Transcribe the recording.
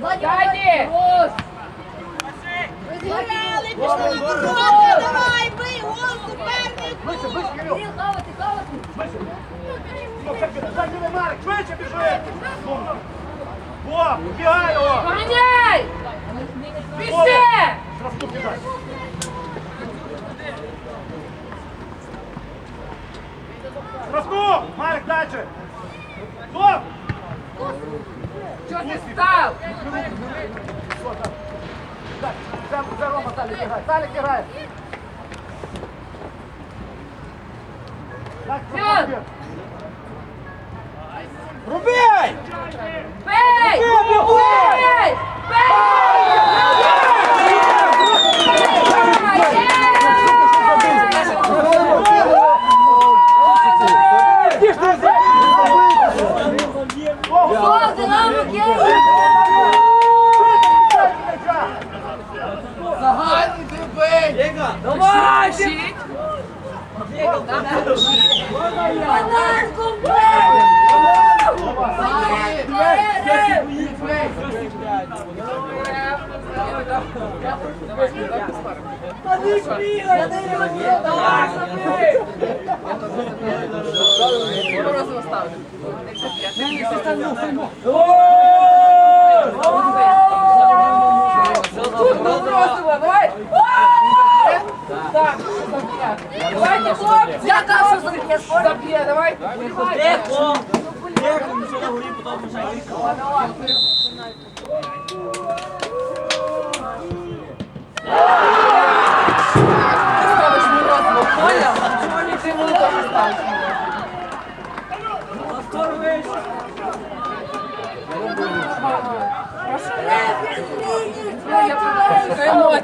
Дайте! Розіграли, пішли на ворота, давай, бий, гол супернику! Хавати, хавати. Швидше, біжи! О, бігай його! Поганяй! Піще! Штрафну кидай. Штрафну! Марик, дальше! Стоп! Чого ти став? Так, за Рома Салик грає. Салик играет. Так. Рубей! Гол, Динамо Київ. Давай! Щит! Подарком бей. Давай! Так, заб'є. Давайте, хлопці! Я кажу, що заб'є спорт. Заб'є, Ти ставиш морозиво, поняв? І ти мені теж ставиш.